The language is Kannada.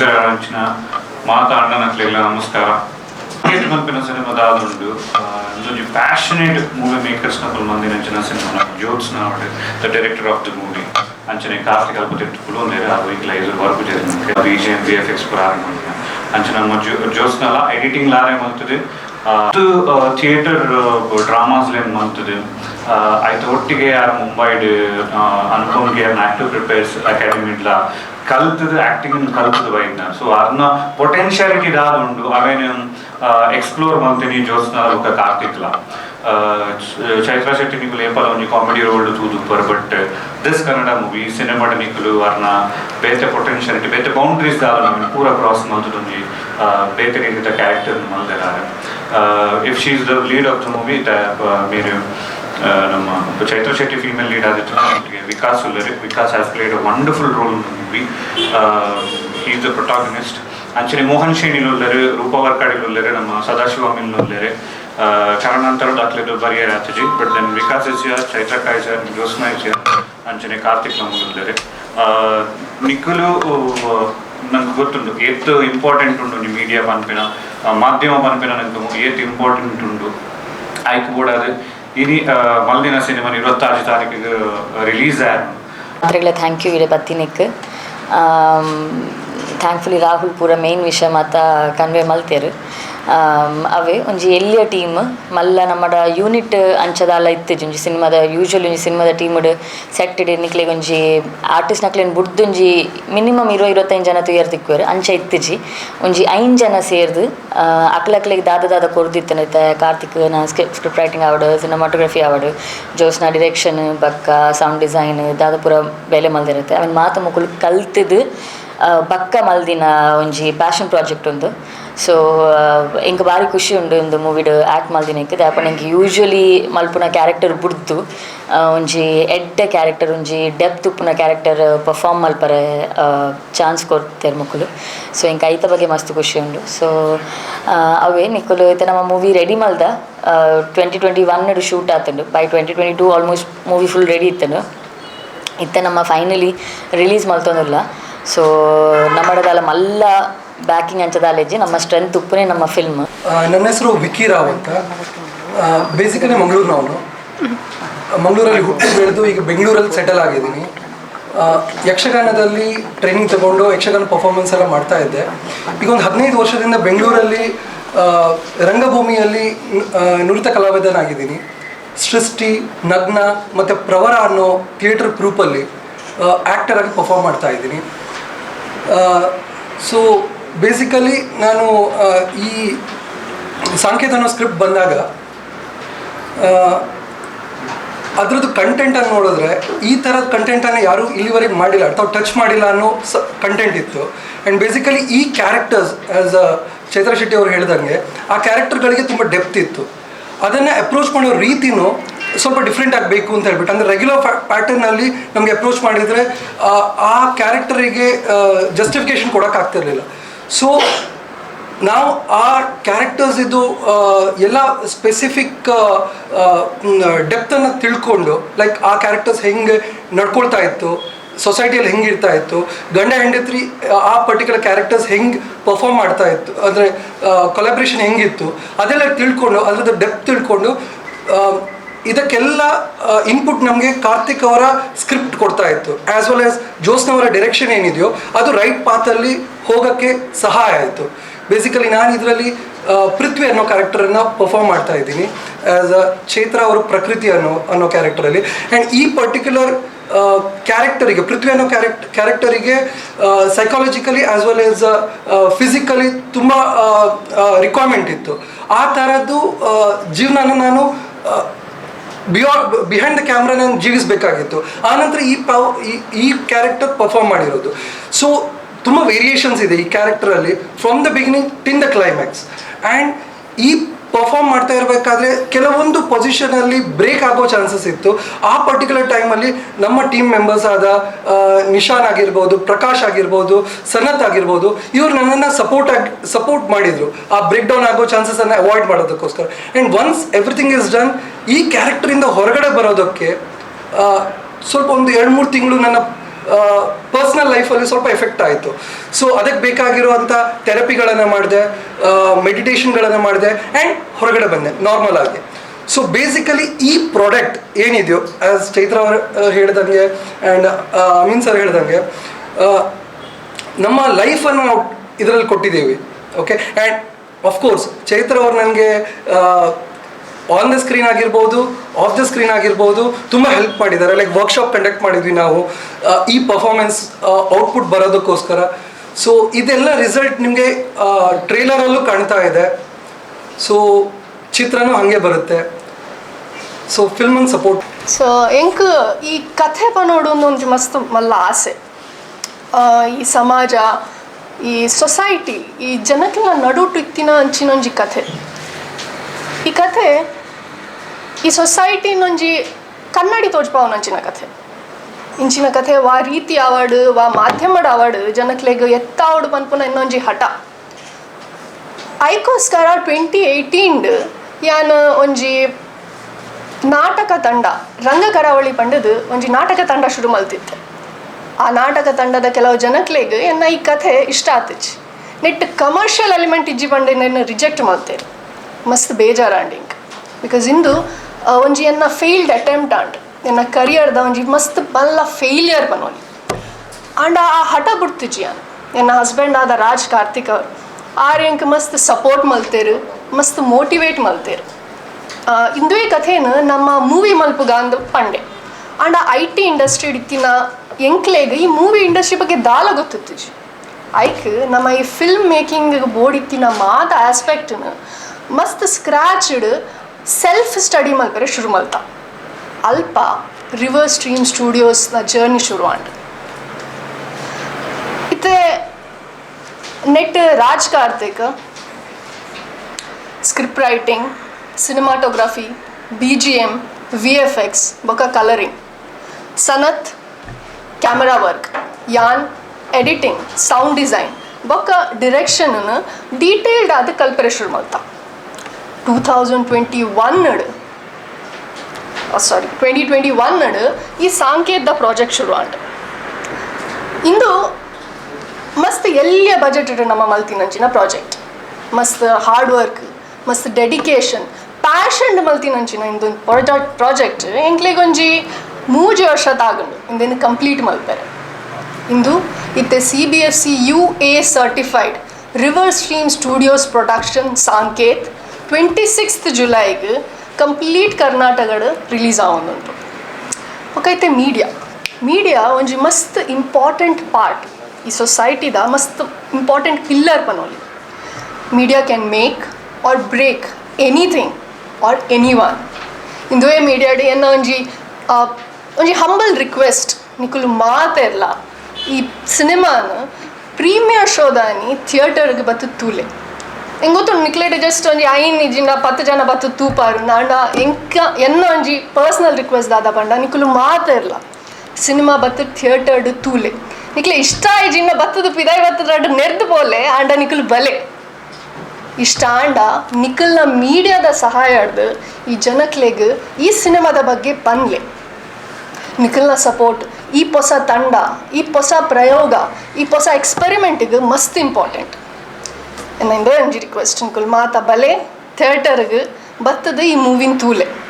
ಅಂಚಿನ ಮಾತಾಡನಕ್ಲೆಲ್ಲ ನಮಸ್ಕಾರ ಏಟ್ ಮಲ್ಪಿನ ಸಿನಿಮಾ ದಾದುಂಡು ಒಂದೊಂದು ಪ್ಯಾಷನೇಟ್ ಮೂವಿ ಮೇಕರ್ಸ್ ನಕಲ್ ಮಂದಿನ ಅಂಚಿನ cinema ಜ್ಯೋತ್ಸ್ನ ಅವಡೆ the director of the movie ಅಂಚನೆ ಕಾರ್ತಿಕ್ ಅಲ್ಪ ತಿಟ್ಟು ಒಂದೇರೆ ಆ ವೀಕ್ಲ ಇದು ವರ್ಕ್ చేసింది B G M B F X ಪುರ ಅಂಚನೆ ನಮ್ಮ ಜ್ಯೋತ್ಸ್ನಲ ಎಡಿಟಿಂಗ್ ಲಾರೆ ಮಾಡ್ತದೆ ಅದು ಥಿಯೇಟರ್ ಡ್ರಾಮಾಸ್ಲೇನು ಮಾಡ್ತದೆ ಆಯ್ತು ಒಟ್ಟಿಗೆ ಯಾರು ಮುಂಬೈಡ್ ಅನುಪಮ್ಗೆ ಆಕ್ಟಿವ್ ಪ್ರಿಪೇರ್ಸ್ ಅಕಾಡೆಮಿಡ್ಲ ಕಲ್ತದ ಆಕ್ಟಿಂಗ್ ಕಲ್ತದ ಬೈದ್ನ ಸೊ ಅದನ್ನ ಪೊಟೆನ್ಶಿಯಾಲಿಟಿ ದಾದ ಉಂಡು ಅವೇನು ಎಕ್ಸ್ಪ್ಲೋರ್ ಮಾಡ್ತೀನಿ ಜ್ಯೋತ್ಸ್ನ ಬುಕ್ಕ ಕಾರ್ತಿಕ್ಲ ಚೈತ್ರ ಶೆಟ್ಟಿ ನಿಕುಲು ಏಪಲ ಒಂಜಿ ಕಾಮಿಡಿ ರೋಲ್ ತೂದುಪ್ಪರ್ ಬಟ್ ದಿಸ್ ಕನ್ನಡ ಮೂವಿ ಸಿನಿಮಾಡ ನಿಕುಲು ಅರ್ನ ಬೇತೆ ಪೊಟೆನ್ಶಿಯಾಲಿಟಿ ಬೇತೆ ಬೌಂಡ್ರೀಸ್ ದಾದ ನಮಗೆ ಪೂರ ಕ್ರಾಸ್ ಮಲ್ತದೊಂಜಿ ಬೇತೆ ರೀತಿಯ character ಮಲ್ದಿದ್ದಾರೆ if she is the lead of the movie మీరు ಆ, ನಮ್ಮ ಚೈತ್ರ ಶೆಟ್ಟಿ ಫೀಮೇಲ್ ಲೀಡ್ ಆಗಿತ್ತು Vikas ಉಲ್ಲರಿ. Vikas has played a wonderful role in movie is the protagonist actually Mohan ಶೇಣಿಲ್ ಉಲ್ಲರೆ, ರೂಪ ವರ್ಕಾಡಿಲ್ ನಮ್ಮ ಸದಾಶಿವಮ್ಮ ಉಲ್ಲರೆ. ಕಾರಣಾಂತರ ದಾಖಲೆ ಬರಿಯರ್ ಆತಜಿ ಬಟ್ ದೆನ್ ವಿಕಾಸ್ ಇಸ್ ಯರ್ ಚೈತ್ರ ಯರ್ ಜ್ಯೋತ್ಸ್ನಾ ಇಸ್ ಯರ್ ಅಂಚನೆ ಕಾರ್ತಿಕ್ ನಮಗೆ ಉಲ್ಲರೆ. ನಿಖಲು ನಂಗೆ ಗೊತ್ತುಂಟು. ಏತ್ ಇಂಪಾರ್ಟೆಂಟ್ ಉಂಡು ನಿಮ್ಮ ಮೀಡಿಯಾ ಪನ್ಪಿನ ಮಾಧ್ಯಮ ಪನ್ಪಿನ ನಂಗೆ ಏತ್ ಇಂಪಾರ್ಟೆಂಟ್ ಉಂಡು ಆಯ್ಕೆ ಕೂಡ ಅದು. ഇനി മൽദിന സിനിമ ഇരുപത്തി ആറ് താരീഖ് ഇത് റിലീസായിരുന്നു அவர்களை தேங்க்யூ இதை பற்றினிக்கு தேங்க்ஃபுல்லி ராகுல் பூரா மெயின் விஷயமாக தான் கன்வே மல்தேரு. ಅವೇ, ಒಂಜಿ ಎಲ್ಲಿಯ ಟೀಮ್ ಮಲ್ಲ ನಮ್ಮಡ ಯೂನಿಟ್ ಅಂಚದಾಲ ಇತ್ತಿಜಿ ಒಂಜಿ ಸಿನಿಮಾದ ಯೂಶುವಲಿ ಒಂಜಿ ಸಿನಿಮಾದ ಟೀಮ್ಡ್ ಸೆಟ್ ನಿಕ್ಲೆಗ್ ಒಂಜಿ ಆರ್ಟಿಸ್ಟ್ ನಕ್ಲೆನ್ ಬುಡ್ದೊಂಜಿ ಮಿನಿಮಮ್ ಇರೋ ಇರುವತ್ತೈದು ಜನ ತುಯರ್ ತಿಕ್ಕುವರು ಅಂಚ ಇತ್ತಿಜಿ ಒಂಜಿ ಐನ್ ಜನ ಸೇರ್ದು ಅಕ್ಲಕ್ಲೆಗ್ ದಾದ ದಾದ ಕೊರ್ದಿತ್ತನ ಕಾರ್ತಿಕ್ ನಾ ಸ್ಕ್ರಿಪ್ಟ್ ರೈಟಿಂಗ್ ಆವಡು ಸಿನಿಮಾಟೋಗ್ರಫಿ ಆವಡು ಜೋಸ್ನ ಡಿರೆಕ್ಷನ್ ಬಕ್ಕ ಸೌಂಡ್ ಡಿಸೈನ್ ದಾದ ಪೂರ ಬೆಲೆ ಮಲ್ದಿರುತ್ತೆ ಅವನ್ ಮಾತು ಮುಕುಲು ಕಲ್ತಿದ್ದು ಬಕ್ಕ ಮಲ್ದಿನ ಒಂಜಿ ಪ್ಯಾಷನ್ ಪ್ರಾಜೆಕ್ಟ್ ಉಂದು ಸೊ ಎಂಕ್ ಭಾರಿ ಖುಷಿ ಉಂಡು ಒಂದು ಮೂವಿಡ್ ಆ್ಯಕ್ಟ್ ಮಲ್ದಿನಕ್ಕೆ ದಾಪ ನಂಗೆ ಯೂಶ್ವಲಿ ಮಲ್ಪುನ ಕ್ಯಾರೆಕ್ಟರ್ ಬುಡ್ದು ಒಂಜಿ ಎಡ್ಡೆ ಕ್ಯಾರೆಕ್ಟರ್ ಒಂಜಿ ಡೆಪ್ತ್ ಉಪ್ಪುನ ಕ್ಯಾರೆಕ್ಟರ್ ಪರ್ಫಾರ್ಮ್ ಮಲ್ಪರೆ ಚಾನ್ಸ್ ಕೊಡ್ತಾರೆ ಮಕ್ಕಳು. ಸೊ ಎಂಕ ಐತ ಬಗ್ಗೆ ಮಸ್ತ್ ಖುಷಿ ಉಂಡು ಸೊ ಅವೇ ನಿಕುಲು ಐತೆ ನಮ್ಮ ಮೂವಿ ರೆಡಿ ಮಲ್ದ twenty twenty one shoot ಆತಂಡು. By twenty twenty two almost movie full ready ಇತ್ತನು ಇತ್ತ ನಮ್ಮ ಫೈನಲಿ ರಿಲೀಸ್ ಮಲ್ತೊಂದಿಲ್ಲ. ಸೊ ನಮ್ಮಡದಾಲ ಮಲ್ಲ ಬ್ಯಾಕಿಂಗ್ ಅಂಚದಾಲಜಿ ನಮ್ಮ ಸ್ಟ್ರೆಂತ್ ಉಪ್ಪನೇ ನಮ್ಮ ಫಿಲ್ಮ್ ನನ್ನ ಹೆಸರು ವಿಕಿ ರಾವ್ ಅಂತ. ಬೇಸಿಕಲಿ ಮಂಗಳೂರಿನವನು ಮಂಗಳೂರಲ್ಲಿ ಹುಟ್ಟಿ ಬೆಳೆದು ಈಗ ಬೆಂಗಳೂರಲ್ಲಿ ಸೆಟಲ್ ಆಗಿದ್ದೀನಿ. ಯಕ್ಷಗಾನದಲ್ಲಿ ಟ್ರೈನಿಂಗ್ ತಗೊಂಡು ಯಕ್ಷಗಾನ ಪರ್ಫಾರ್ಮೆನ್ಸ್ ಎಲ್ಲ ಮಾಡ್ತಾ ಇದ್ದೆ. ಈಗ ಒಂದು ಹದಿನೈದು ವರ್ಷದಿಂದ ಬೆಂಗಳೂರಲ್ಲಿ ರಂಗಭೂಮಿಯಲ್ಲಿ ನುರಿತ ಕಲಾವಿದನಾಗಿದ್ದೀನಿ. ಸೃಷ್ಟಿ, ನಗ್ನ ಮತ್ತು ಪ್ರವರ ಅನ್ನೋ ಥಿಯೇಟರ್ ಗ್ರೂಪಲ್ಲಿ ಆ್ಯಕ್ಟರಾಗಿ ಪರ್ಫಾರ್ಮ್ ಮಾಡ್ತಾ ಇದ್ದೀನಿ. ಸೊ ಬೇಸಿಕಲಿ ನಾನು ಈ ಸಾಂಕೇತ ಅನ್ನೋ ಸ್ಕ್ರಿಪ್ಟ್ ಬಂದಾಗ ಅದರದ್ದು ಕಂಟೆಂಟನ್ನು ನೋಡಿದ್ರೆ ಈ ಥರದ ಕಂಟೆಂಟನ್ನು ಯಾರೂ ಇಲ್ಲಿವರೆಗೆ ಮಾಡಿಲ್ಲ, ಅಥವಾ ಟಚ್ ಮಾಡಿಲ್ಲ ಅನ್ನೋ ಸ ಕಂಟೆಂಟ್ ಇತ್ತು. ಆ್ಯಂಡ್ ಬೇಸಿಕಲಿ ಈ ಕ್ಯಾರೆಕ್ಟರ್ಸ್ ಆ್ಯಸ್ ಅ ಚೈತ್ರ ಶೆಟ್ಟಿ ಅವರು ಹೇಳ್ದಂಗೆ, ಆ ಕ್ಯಾರೆಕ್ಟರ್ಗಳಿಗೆ ತುಂಬ ಡೆಪ್ತ್ ಇತ್ತು. ಅದನ್ನು ಅಪ್ರೋಚ್ ಮಾಡೋ ರೀತಿನೂ ಸ್ವಲ್ಪ ಡಿಫ್ರೆಂಟ್ ಆಗಬೇಕು ಅಂತ ಹೇಳ್ಬಿಟ್ಟು, ಅಂದರೆ ರೆಗ್ಯುಲರ್ ಪ್ಯಾಟರ್ನಲ್ಲಿ ನಮಗೆ ಅಪ್ರೋಚ್ ಮಾಡಿದರೆ, ಆ ಕ್ಯಾರೆಕ್ಟರಿಗೆ ಜಸ್ಟಿಫಿಕೇಷನ್ ಕೊಡೋಕ್ಕಾಗ್ತಿರ್ಲಿಲ್ಲ. ಸೊ ನಾವು ಆ ಕ್ಯಾರೆಕ್ಟರ್ಸ್ ಇದು ಎಲ್ಲ ಸ್ಪೆಸಿಫಿಕ್ ಡೆಪ್ತನ್ನು ತಿಳ್ಕೊಂಡು ಲೈಕ್ ಆ ಕ್ಯಾರೆಕ್ಟರ್ಸ್ ಹೆಂಗೆ ನಡ್ಕೊಳ್ತಾ ಇತ್ತು ಸೊಸೈಟಿಯಲ್ಲಿ ಹೆಂಗೆ ಇರ್ತಾ ಇತ್ತು, ಗಂಡ ಹೆಂಡತಿ, ಆ ಪರ್ಟಿಕ್ಯುಲರ್ ಕ್ಯಾರೆಕ್ಟರ್ಸ್ ಹೆಂಗೆ ಪರ್ಫಾರ್ಮ್ ಮಾಡ್ತಾ ಇತ್ತು, ಅಂದರೆ ಕೊಲಾಬ್ರೇಷನ್ ಹೆಂಗಿತ್ತು, ಅದೆಲ್ಲ ತಿಳ್ಕೊಂಡು, ಅದರದ್ದು ಡೆಪ್ತ್ ತಿಳ್ಕೊಂಡು ಇದಕ್ಕೆಲ್ಲ ಇನ್ಪುಟ್ ನಮಗೆ ಕಾರ್ತಿಕ್ ಅವರ ಸ್ಕ್ರಿಪ್ಟ್ ಕೊಡ್ತಾ ಇತ್ತು ಆ್ಯಸ್ ವೆಲ್ ಆ್ಯಸ್ ಜೋಸ್ನವರ ಡೈರೆಕ್ಷನ್ ಏನಿದೆಯೋ, ಅದು ರೈಟ್ ಪಾತಲ್ಲಿ ಹೋಗೋಕ್ಕೆ ಸಹಾಯ ಆಯಿತು. ಬೇಸಿಕಲಿ ನಾನು ಇದರಲ್ಲಿ ಪೃಥ್ವಿ ಅನ್ನೋ ಕ್ಯಾರೆಕ್ಟರನ್ನು ಪರ್ಫಾರ್ಮ್ ಮಾಡ್ತಾ ಇದ್ದೀನಿ ಆ್ಯಸ್ ಅ ಚೈತ್ರ ಅವರ ಪ್ರಕೃತಿ ಅನ್ನೋ ಅನ್ನೋ ಕ್ಯಾರೆಕ್ಟರಲ್ಲಿ ಆ್ಯಂಡ್ ಈ ಪರ್ಟಿಕ್ಯುಲರ್ ಕ್ಯಾರೆಕ್ಟರಿಗೆ ಪೃಥ್ವಿ ಅನ್ನೋ ಕ್ಯಾರೆಕ್ಟ್ ಕ್ಯಾರೆಕ್ಟರಿಗೆ psychologically as well as physically ತುಂಬ ರಿಕ್ವೈರ್ಮೆಂಟ್ ಇತ್ತು. ಆ ಥರದ್ದು ಜೀವನನ ನಾನು ಬಿಯಾ ಬಿಹೈಂಡ್ ದ ಕ್ಯಾಮ್ರಾ ನಾನು ಜೀವಿಸಬೇಕಾಗಿತ್ತು. ಆನಂತರ ಈ ಪ ಈ ಕ್ಯಾರೆಕ್ಟರ್ ಪರ್ಫಾರ್ಮ್ ಮಾಡಿರೋದು. ಸೊ ತುಂಬ ವೇರಿಯೇಷನ್ಸ್ ಇದೆ ಈ ಕ್ಯಾರೆಕ್ಟರಲ್ಲಿ from the beginning till the climax and ಈ ಪರ್ಫಾರ್ಮ್ ಮಾಡ್ತಾ ಇರಬೇಕಾದ್ರೆ ಕೆಲವೊಂದು ಪೊಸಿಷನಲ್ಲಿ ಬ್ರೇಕ್ ಆಗೋ ಚಾನ್ಸಸ್ ಇತ್ತು. ಆ ಪರ್ಟಿಕ್ಯುಲರ್ ಟೈಮಲ್ಲಿ ನಮ್ಮ ಟೀಮ್ ಮೆಂಬರ್ಸ್ ಆದ ನಿಶಾನ್ ಆಗಿರ್ಬೋದು, ಪ್ರಕಾಶ್ ಆಗಿರ್ಬೋದು, ಸನತ್ ಆಗಿರ್ಬೋದು, ಇವರು ನನ್ನನ್ನು ಸಪೋರ್ಟ್ ಆಗಿ ಸಪೋರ್ಟ್ ಮಾಡಿದರು. ಆ ಬ್ರೇಕ್ ಡೌನ್ ಆಗೋ ಚಾನ್ಸಸನ್ನು ಅವಾಯ್ಡ್ ಮಾಡೋದಕ್ಕೋಸ್ಕರ. And once everything is done ಈ ಕ್ಯಾರೆಕ್ಟರಿಂದ ಹೊರಗಡೆ ಬರೋದಕ್ಕೆ ಸ್ವಲ್ಪ ಒಂದು ಎರಡು ಮೂರು ತಿಂಗಳು ನನ್ನ ಪರ್ಸ್ನಲ್ ಲೈಫಲ್ಲಿ ಸ್ವಲ್ಪ ಎಫೆಕ್ಟ್ ಆಯಿತು. ಸೊ ಅದಕ್ಕೆ ಬೇಕಾಗಿರುವಂಥ ಥೆರಪಿಗಳನ್ನು ಮಾಡಿದೆ ಮೆಡಿಟೇಷನ್ಗಳನ್ನು ಮಾಡಿದೆ ಆ್ಯಂಡ್ ಹೊರಗಡೆ ಬಂದೆ ನಾರ್ಮಲ್ ಆಗಿ. ಸೊ ಬೇಸಿಕಲಿ ಈ ಪ್ರಾಡಕ್ಟ್ ಏನಿದೆಯೋ ಆ್ಯಸ್ ಚೈತ್ರ ಅವರು ಹೇಳ್ದಂಗೆ ಆ್ಯಂಡ್ ಅಮೀನ್ ಸರ್ ಹೇಳ್ದಂಗೆ ನಮ್ಮ ಲೈಫನ್ನು ನಾವು ಇದರಲ್ಲಿ ಕೊಟ್ಟಿದ್ದೀವಿ ಓಕೆ ಆ್ಯಂಡ್ ಅಫ್ಕೋರ್ಸ್ ಚೈತ್ರ ಅವರು ನನಗೆ ಆನ್ ದ ಸ್ಕ್ರೀನ್ ಆಗಿರ್ಬೋದು ಆಫ್ ದ ಸ್ಕ್ರೀನ್ ಆಗಿರ್ಬೋದು, ತುಂಬ ಹೆಲ್ಪ್ ಮಾಡಿದ್ದಾರೆ. ಲೈಕ್ ವರ್ಕ್ಶಾಪ್ ಕಂಡಕ್ಟ್ ಮಾಡಿದ್ವಿ ನಾವು. ಈ ಪರ್ಫಾರ್ಮೆನ್ಸ್ ಔಟ್ಪುಟ್ ಬರೋದಕ್ಕೋಸ್ಕರ. ಸೊ ಇದೆಲ್ಲ ರಿಸಲ್ಟ್ ನಿಮಗೆ ಟ್ರೇಲರಲ್ಲೂ ಕಾಣ್ತಾ ಇದೆ. ಸೊ ಚಿತ್ರನೂ ಹಾಗೆ ಬರುತ್ತೆ. ಸೊ ಫಿಲ್ಮಂಗೆ ಸಪೋರ್ಟ್ ಸೊ ಎಂಕ್ ಈ ಕಥೆ ಬನ್ನೋಡು ಒಂದು ಮಸ್ತ್ ಮಲ್ಲ ಆಸೆ. ಈ ಸಮಾಜ, ಈ ಸೊಸೈಟಿ ಈ ಜನಕ್ಕೆಲ್ಲ ನಡುಟು ಇತ್ತಿನ ಅಂಚಿನೊಂಜಿ ಕಥೆ. ಈ ಕಥೆ, ಈ ಸೊಸೈಟಿ ಸೊಸೈಟಿನೊಂಜಿ ಕನ್ನಡಿ ತೋಜ್ಪಾವನಂಚಿನ ಕಥೆ. ಇಂಚಿನ ಕಥೆ, ವಾ ರೀತಿ ಆವಾಡು, ವಾ ಮಾಧ್ಯಮಡ್ ಆವಾಡು, ಜನಕ್ಲೆಗ್ ಎತ್ತಾವಡು ಪನ್ಪುನ ಇನ್ನೊಂಜಿ ಹಠ. ಐಕೋಸ್ಕರ ಟ್ವೆಂಟಿ ಏಯ್ಟೀನ್ ಯಾನ್ ಒಂಜಿ ನಾಟಕ ತಂಡ, ರಂಗ ಕರಾವಳಿ ಪಂಡದು ಒಂಜಿ ನಾಟಕ ತಂಡ ಶುರು ಮಲ್ತಿತ್ತೆ. ಆ ನಾಟಕ ತಂಡದ ಕೆಲವು ಜನಕ್ಲೆಗ್ ಎನ್ನ ಈ ಕಥೆ ಇಷ್ಟ ಆತಿಚ್. ನೆಟ್ ಕಮರ್ಷಿಯಲ್ ಎಲಿಮೆಂಟ್ ಇಜ್ಜಿ ಪಂಡೆ ರಿಜೆಕ್ಟ್ ಮಾಡ್ತೇನೆ ಮಸ್ತ್ ಬೇಜಾರಾಂಡಿಂಗ್ ಬಿಕಾಸ್ ಇಂದು ಆ, ಒಂಜಿ ಎನ್ನ ಫೇಲ್ಡ್ ಅಟೆಂಪ್ಟ್ ಆಂಡ್ ಎನ್ನ ಕರಿಯರ್ದ ಒಂಜಿ ಮಸ್ತ್ ಬಲ್ಲ ಫೇಲಿಯರ್ ಬನ್ನೋಲಿ ಆಂಡ್ ಆ ಹಠ ಬಿಡ್ತಿಜಿ ಅನ್ನು ಎನ್ನ ಹಸ್ಬೆಂಡ್ ಆದ ರಾಜ್ ಕಾರ್ತಿಕ್ ಆರ್ ಆರ್ಯಂಕ್ ಮಸ್ತ್ ಸಪೋರ್ಟ್ ಮಲ್ತೇರು ಮಸ್ತ್ ಮೋಟಿವೇಟ್ ಮಲ್ತೇರು. ಇಂದುವೇ ಕಥೆನು ನಮ್ಮ movie ಮಲ್ಪುಗಾಂದು Pande. And I T industry ಇತ್ತಿನ ಎಂಕ್ಲೆಗ್ ಈ ಮೂವಿ ಇಂಡಸ್ಟ್ರಿ ಬಗ್ಗೆ ದಾಲ ಗೊತ್ತಿತ್ತು ಐಕ್ ನಮ್ಮ ಈ ಫಿಲ್ಮ್ ಮೇಕಿಂಗ್ ಬೋರ್ಡ್ ಇತ್ತಿನ ಮಾತ ಆಸ್ಪೆಕ್ಟ್ನ ಮಸ್ತ್ ಸ್ಕ್ರಾಚ್ಡ್ ಸೆಲ್ಫ್ ಸ್ಟಡಿ ಮಲ್ಪರೆ ಶುರು ಮಲ್ತ ಅಲ್ಪ ರಿವರ್ ಸ್ಟ್ರೀಮ್ ಸ್ಟುಡಿಯೋಸ್ನ ಜರ್ನಿ ಶುರು ಆಂಡ್. ಇತ್ತೆ net Raj Karthik script writing cinematography B G M V F X ಬೊಕ ಕಲರಿಂಗ್ ಸನತ್ ಕ್ಯಾಮರಾ ವರ್ಕ್ ಯಾನ್ ಎಡಿಟಿಂಗ್ ಸೌಂಡ್ ಡಿಸೈನ್ ಬೊಕ ಡಿರೆಕ್ಷನ್ ಡೀಟೇಲ್ಡ್ ಆದ ಕಲ್ಪರೆ ಶುರು ಮಾಡ್ತಾ. Two twenty one sorry twenty twenty one ಈ ಸಾಂಕೇತದ ಪ್ರಾಜೆಕ್ಟ್ ಶುರು ಆಂಡ್ ಇಂದು ಮಸ್ತ್ ಎಲ್ಲಿಯ ಬಜೆಟ್ ಇಟ್ಟು ನಮ್ಮ ಮಲ್ತಿನಂಚಿನ ಪ್ರಾಜೆಕ್ಟ್ ಮಸ್ತ್ ಹಾರ್ಡ್ ವರ್ಕ್ ಮಸ್ತ್ ಡೆಡಿಕೇಶನ್ ಪ್ಯಾಷನ್ ಮಲ್ತಿನಂಚಿನ ಇಂದು ಪ್ರಾಜೆಕ್ಟ್ ಪ್ರಾಜೆಕ್ಟ್ ಎಂಕ್ಲೆಗೊಂಜಿ ಮೂಜಿ ವರ್ಷ ತಾಗಂಡು, ಇಂದೇನು ಕಂಪ್ಲೀಟ್ ಮಲ್ಪೆರೆ. ಇಂದು ಇತ್ತೆ C B F C U A certified rivers stream studios production Sanketh twenty sixth ಜುಲೈಗೆ complete ಕರ್ನಾಟಕಡ್ ರಿಲೀಸ್ ಆವೊಂದುಂಟು ಒಕ್ಕೈತೆ ಮೀಡಿಯಾ ಮೀಡಿಯಾ ಒಂಜಿ ಮಸ್ತ್ ಇಂಪಾರ್ಟೆಂಟ್ ಪಾರ್ಟ್ ಈ ಸೊಸೈಟಿದ ಮಸ್ತ್ important pillar ಪನೋಲಿ. Media can make or break anything or anyone ಇಂದುವೆ media day ಎನ್ನ ಒಂಜಿ ಒಂಜಿ ಹಂಬಲ್ ರಿಕ್ವೆಸ್ಟ್ ನಿಕುಲು ಮಾತೆರ್ಲ ಈ ಸಿನಿಮಾನ ಪ್ರೀಮಿಯರ್ ಶೋದಾನಿ ಥಿಯೇಟರ್ಗೆ ಬತ್ತು ತೂಲೆ. ಗೊತ್ತು ನಿಕ್ಲೇಟ್ ಜಸ್ಟ್ ಒಂಜಿ ಐನ್ ಇಜಿನ ಪತ್ತು ಜನ ಬತ್ತು ತೂಪಾರು ನಾಂಡ ಎಂಕ ಎನ್ನ ಒಂಜಿ ಪರ್ಸ್ನಲ್ ರಿಕ್ವೆಸ್ಟ್ ದಾದ ಪಂಡ ನಿಕುಲು ಮಾತೆರ್ಲ ಸಿನಿಮಾ ಬತ್ತು ಥಿಯೇಟರ್ಡ್ ತೂಲೆ ನಿಕ್ಲೆ ಇಷ್ಟ ಇಜಿನ ಬತ್ತದ ಪಿದಾಯ್ ಬತ್ತದ ನೆರ್ದು ಪೋಲೆ ಆಂಡ ನಿಕುಲು ಬಲೆ ಇಷ್ಟ ಆಂಡ ನಿಖಲ್ನ ಮೀಡಿಯಾದ ಸಹಾಯ ಹಿಡ್ದು ಈ ಜನಕ್ಲೆಗ್ ಈ ಸಿನಿಮಾದ ಬಗ್ಗೆ ಬಂದ್ಲೆ ನಿಖಲ್ನ ಸಪೋರ್ಟ್ ಈ ಹೊಸ ತಂಡ ಈ ಹೊಸ ಪ್ರಯೋಗ ಈ ಹೊಸ ಎಕ್ಸ್ಪೆರಿಮೆಂಟಿಗೆ ಮಸ್ತ್ ಇಂಪಾರ್ಟೆಂಟ್ ಇನ್ನೊಂದೇ ಒಂಜಿ ರಿಕ್ವೆಸ್ಟ್ ನಿಕುಲ್ ಮಾತ ಬಲೆ ಥಿಯೇಟರ್ಗೆ ಬತ್ತದ ಈ ಮೂವಿನ ತೂಲೆ